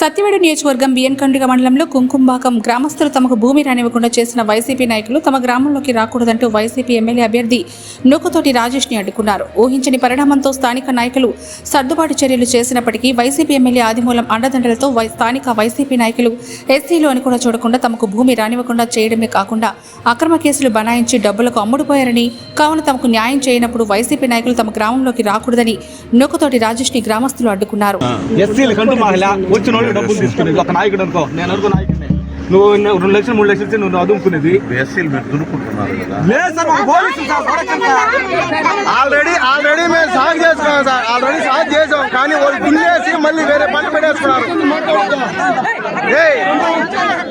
సత్యవేడు నియోజకవర్గం బియ్యన్కండ్రిగ మండలంలో కుంకుంబాకం గ్రామస్తులు తమకు భూమి రానివ్వకుండా చేసిన వైసీపీ నాయకులు తమ గ్రామంలోకి రాకూడదంటూ వైసీపీ ఎమ్మెల్యే అభ్యర్థి నూకతోటి రాజేష్ని అడ్డుకున్నారు. ఊహించని పరిణామంతో స్థానిక నాయకులు సర్దుబాటు చర్యలు చేసినప్పటికీ వైసీపీ ఎమ్మెల్యే ఆదిమూలం అండదండలతో వై- స్థానిక వైసీపీ నాయకులు ఎస్సీలు అని కూడా చూడకుండా తమకు భూమి రానివ్వకుండా చేయడమే కాకుండా అక్రమ కేసులు బనాయించి డబ్బులకు అమ్ముడుపోయారని కావున తమకు న్యాయం చేయనప్పుడు వైసీపీ నాయకులు తమ గ్రామంలోకి రాకూడదని నూకతోటి రాజేష్ని గ్రామస్తులు అడ్డుకున్నారు. వాళ్ళు డబ్బులు తీసుకునేది ఒక నాయకుడు అనుకో. నేను అనుకో నాయకుడిని. నువ్వు రెండు లక్షలు మూడు లక్షలు నువ్వు అదుముకునేది. ఎస్సీలు మీరు దునుకుంటున్నారు కదా. లేదు సార్ మాకు పోలీసులు సార్ పడకండి సార్. ఆల్రెడీ ఆల్రెడీ మేము సాగు చేసుకున్నాం సార్. ఆల్రెడీ సాగు చేసాం. కానీ వాళ్ళు దున్నేసి మళ్ళీ వేరే పంట పెట్టేస్తున్నారు. ఏయ్!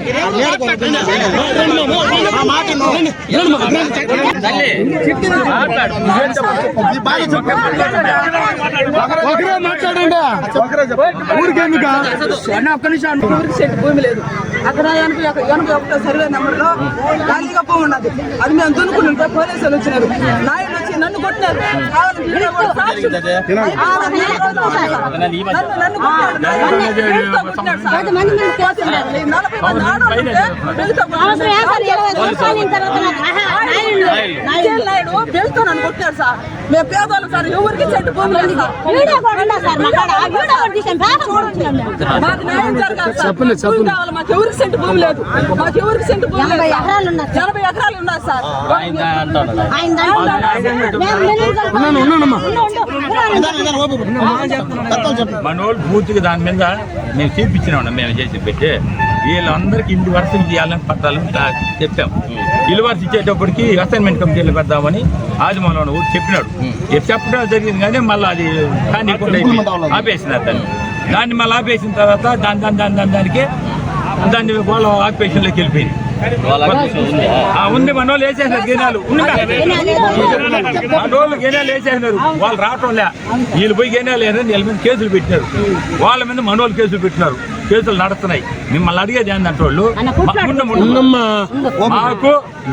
ఒకరే మాట్లాడండి ఊరికి సెట్ భూమి లేదు అక్కడ ఎనభై ఒక- ఎనభై ఒకటో సర్వే నెంబర్లో ఖాళీగా ఉన్నది. అది మేము దున్నుకుంటుంటే పోలీసులు వచ్చినారు. నాయుడు ನನ್ನ ಕೊಟ್ಟರು నన్ను కొట్టారు. సార్. మేము పేదవాళ్ళు సార్ ఎవరికి చెట్టు భూమి. మాకు న్యాయం జరగాలి సార్. భూమి కావాలి మాకు ఎవరికి సెంటు భూమి లేదు. మాకు ఎవరికి సెంటు భూమి లేదు ఎనభై. ఎకరాలు ఉన్నాయి సార్. మనోళ్ళు పూర్తిగా దాని మీద మేము చూపించినాం మేము చేసి పెట్టి. వీళ్ళందరికీ ఇంటి వరుసలు చేయాలని పట్టాలని చెప్పాం. ఇల్లు వరుస ఇచ్చేటప్పటికి అసైన్మెంట్ కమిటీలు పెడదామని ఆదిమూలంలో ఊరు చెప్పినాడు చెప్పడం జరిగింది కానీ మళ్ళీ అది కానీ ఆపేసినారు దాన్ని దాన్ని మళ్ళీ ఆపేసిన తర్వాత దాని దాని దాని దాని దానికి దాన్ని వాళ్ళ ఆపరేషన్లోకి వెళ్ళిపోయింది. ఆ, ఉంది మన వాళ్ళు వేసేసినారు గినాలు? మన వాళ్ళు గినాలు వేసేసినారు. వాళ్ళు రావటం లే. వీళ్ళు పోయి గినాలు వేసారు వీళ్ళ మీద కేసులు పెట్టినారు. వాళ్ళ మీద మన వాళ్ళు కేసులు పెట్టినారు. కేసులు నడుస్తున్నాయి మిమ్మల్ని అడిగేది ఏంటంటే వాళ్ళు. మాకు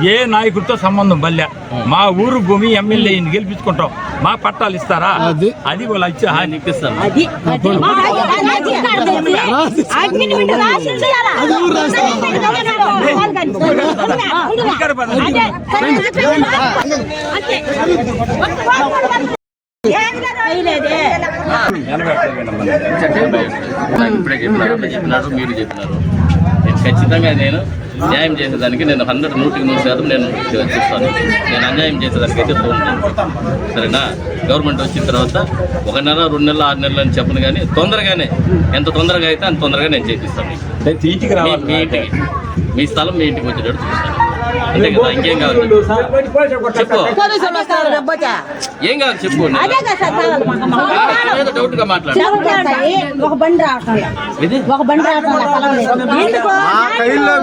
ఏ నాయకుడితో సంబంధం బల్లె మా ఊరు భూమి ఎమ్మెల్యే గెలిపించుకుంటాం మా పట్టాలు ఇస్తారా అది వాళ్ళు ఇచ్చే హాని. ఉండుగా. ఇక్కడ పద. అదే. అంతే. వేయలేదే. ఇప్పుడే చెప్పినారు చెప్పినారు మీరు చెప్పినారు నేను ఖచ్చితంగా నేను న్యాయం చేసేదానికి నేను హండ్రెడ్ నూటికి నూరు శాతం నేను చూస్తాను నేను అన్యాయం చేసేదానికి అయితే తోడుతాను సరేనా గవర్నమెంట్ వచ్చిన తర్వాత ఒక నెల రెండు నెలలు ఆరు నెలలు అని చెప్పను కానీ తొందరగానే ఎంత తొందరగా అయితే అంత తొందరగా నేను చేపిస్తాను మీ ఇంటికి మీ స్థలం మీ ఇంటికి వచ్చేటట్టు చూస్తాను అంతే కదా ఇంకేం కావాలి చెప్పు ఏం కావాలి చెప్పు ఏదో డౌట్గా మాట్లాడు చెబుతాడు. ఒక బండి రావటం ఇది ఒక బండి రావటం ఎందుకు మా కైల్లో